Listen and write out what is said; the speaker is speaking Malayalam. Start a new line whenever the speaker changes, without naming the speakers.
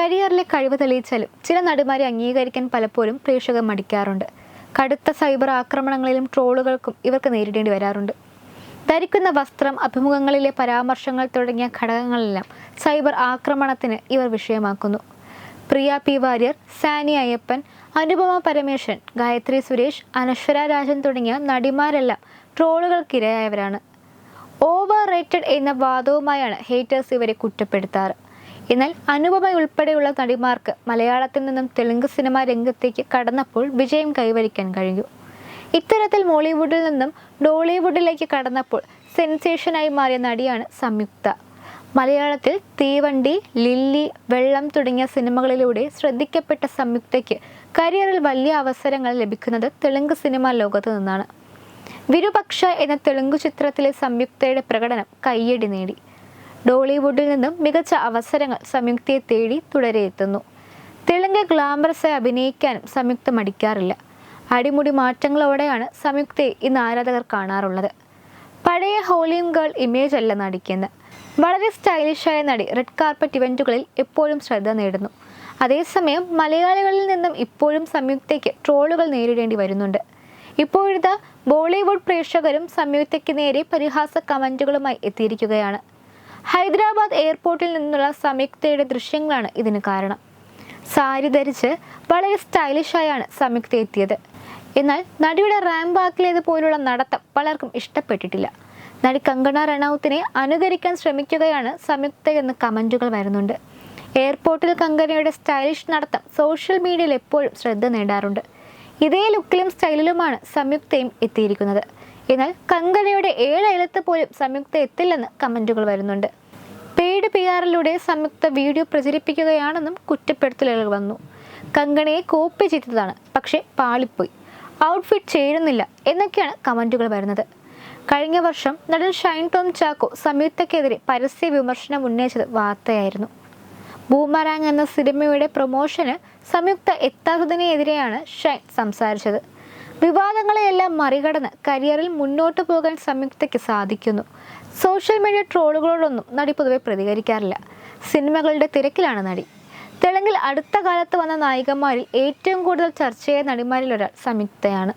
കരിയറിലെ കഴിവ് തെളിയിച്ചാലും ചില നടിമാരെ അംഗീകരിക്കാൻ പലപ്പോഴും പ്രേക്ഷകർ മടിക്കാറുണ്ട്. കടുത്ത സൈബർ ആക്രമണങ്ങളിലും ട്രോളുകൾക്കും ഇവർക്ക് നേരിടേണ്ടി വരാറുണ്ട്. ധരിക്കുന്ന വസ്ത്രം അഭിമുഖങ്ങളിലെ പരാമർശങ്ങൾ തുടങ്ങിയ ഘടകങ്ങളെല്ലാം സൈബർ ആക്രമണത്തിന് ഇവർ വിഷയമാക്കുന്നു. പ്രിയ പി വാര്യർ സാനി അയ്യപ്പൻ അനുപമ പരമേശൻ ഗായത്രി സുരേഷ് അനശ്വര രാജൻ തുടങ്ങിയ നടിമാരെല്ലാം ട്രോളുകൾക്കിരയായവരാണ്. ഓവർ റേറ്റഡ് എന്ന വാദവുമായാണ് ഹേറ്റേഴ്സ് ഇവരെ കുറ്റപ്പെടുത്താറ്. എന്നാൽ അനുപമ ഉൾപ്പെടെയുള്ള നടിമാർക്ക് മലയാളത്തിൽ നിന്നും തെലുങ്ക് സിനിമാ രംഗത്തേക്ക് കടന്നപ്പോൾ വിജയം കൈവരിക്കാൻ കഴിഞ്ഞു. ഇത്തരത്തിൽ മോളിവുഡിൽ നിന്നും ഡോളിവുഡിലേക്ക് കടന്നപ്പോൾ സെൻസേഷനായി മാറിയ നടിയാണ് സംയുക്ത. മലയാളത്തിൽ തീവണ്ടി ലില്ലി വെള്ളം തുടങ്ങിയ സിനിമകളിലൂടെ ശ്രദ്ധിക്കപ്പെട്ട സംയുക്തയ്ക്ക് കരിയറിൽ വലിയ അവസരങ്ങൾ ലഭിക്കുന്നത് തെലുങ്ക് സിനിമാ ലോകത്ത് നിന്നാണ്. വിരുപക്ഷ എന്ന തെലുങ്ക് ചിത്രത്തിലെ സംയുക്തയുടെ പ്രകടനം കയ്യടി നേടി. ഡോളിവുഡിൽ നിന്നും മികച്ച അവസരങ്ങൾ സംയുക്തയെ തേടി തുടരെ എത്തുന്നു. തെലുങ്ക് ഗ്ലാമറസായി അഭിനയിക്കാനും സംയുക്ത മടിക്കാറില്ല അടിമുടി മാറ്റങ്ങളോടെയാണ് സംയുക്തയെ ഇന്ന് ആരാധകർ കാണാറുള്ളത്. പഴയ ഹോളിയും ഗേൾ ഇമേജ് അല്ല നടിക്കുന്നത്. വളരെ സ്റ്റൈലിഷായ നടി റെഡ് കാർപ്പറ്റ് ഇവന്റുകളിൽ എപ്പോഴും ശ്രദ്ധ നേടുന്നു. അതേസമയം മലയാളികളിൽ നിന്നും ഇപ്പോഴും സംയുക്തയ്ക്ക് ട്രോളുകൾ നേരിടേണ്ടി വരുന്നുണ്ട്. ഇപ്പോഴത്തെ ബോളിവുഡ് പ്രേക്ഷകരും സംയുക്തയ്ക്ക് നേരെ പരിഹാസ കമന്റുകളുമായി എത്തിയിരിക്കുകയാണ്. ഹൈദരാബാദ് എയർപോർട്ടിൽ നിന്നുള്ള സംയുക്തയുടെ ദൃശ്യങ്ങളാണ് ഇതിന് കാരണം. സാരി ധരിച്ച് വളരെ സ്റ്റൈലിഷായാണ് സംയുക്ത എത്തിയത്. എന്നാൽ നടിയുടെ റാംബാക്കിലേത് പോലുള്ള നടത്തം പലർക്കും ഇഷ്ടപ്പെട്ടിട്ടില്ല. നടി കങ്കണ റണൌത്തിനെ അനുകരിക്കാൻ ശ്രമിക്കുകയാണ് സംയുക്ത എന്ന് കമന്റുകൾ വരുന്നുണ്ട്. എയർപോർട്ടിൽ കങ്കണയുടെ സ്റ്റൈലിഷ് നടത്തം സോഷ്യൽ മീഡിയയിൽ എപ്പോഴും ശ്രദ്ധ നേടാറുണ്ട്. ഇതേ ലുക്കിലും സ്റ്റൈലിലുമാണ് സംയുക്തയും എത്തിയിരിക്കുന്നത്. എന്നാൽ കങ്കനയുടെ ഏഴ് എഴുത്ത് പോലും സംയുക്ത എത്തില്ലെന്ന് കമന്റുകൾ വരുന്നുണ്ട്. പെയ്ഡ് പി ആറിലൂടെ സംയുക്ത വീഡിയോ പ്രചരിപ്പിക്കുകയാണെന്നും കുറ്റപ്പെടുത്തലുകൾ വന്നു. കങ്കണയെ കോപ്പി ചെയ്തതാണ് പക്ഷേ പാളിപ്പോയി. ഔട്ട്ഫിറ്റ് ചേരുന്നില്ല എന്നൊക്കെയാണ് കമന്റുകൾ വരുന്നത്. കഴിഞ്ഞ വർഷം നടൻ ഷൈൻ ടോം ചാക്കോ സംയുക്തക്കെതിരെ പരസ്യ വിമർശനം ഉന്നയിച്ചത് വാർത്തയായിരുന്നു. ബൂമറാങ് എന്ന സിനിമയുടെ പ്രൊമോഷന് സംയുക്ത എത്താത്തതിനെതിരെയാണ് ഷൈൻ സംസാരിച്ചത്. വിവാദങ്ങളെയെല്ലാം മറികടന്ന് കരിയറിൽ മുന്നോട്ട് പോകാൻ സംയുക്തയ്ക്ക് സാധിക്കുന്നു. സോഷ്യൽ മീഡിയ ട്രോളുകളോടൊന്നും നടി പൊതുവെ പ്രതികരിക്കാറില്ല. സിനിമകളുടെ തിരക്കിലാണ് നടി. തെലുങ്കിൽ അടുത്ത കാലത്ത് വന്ന നായികമാരിൽ ഏറ്റവും കൂടുതൽ ചർച്ചയായ നടിമാരിൽ ഒരാൾ സംയുക്തയാണ്.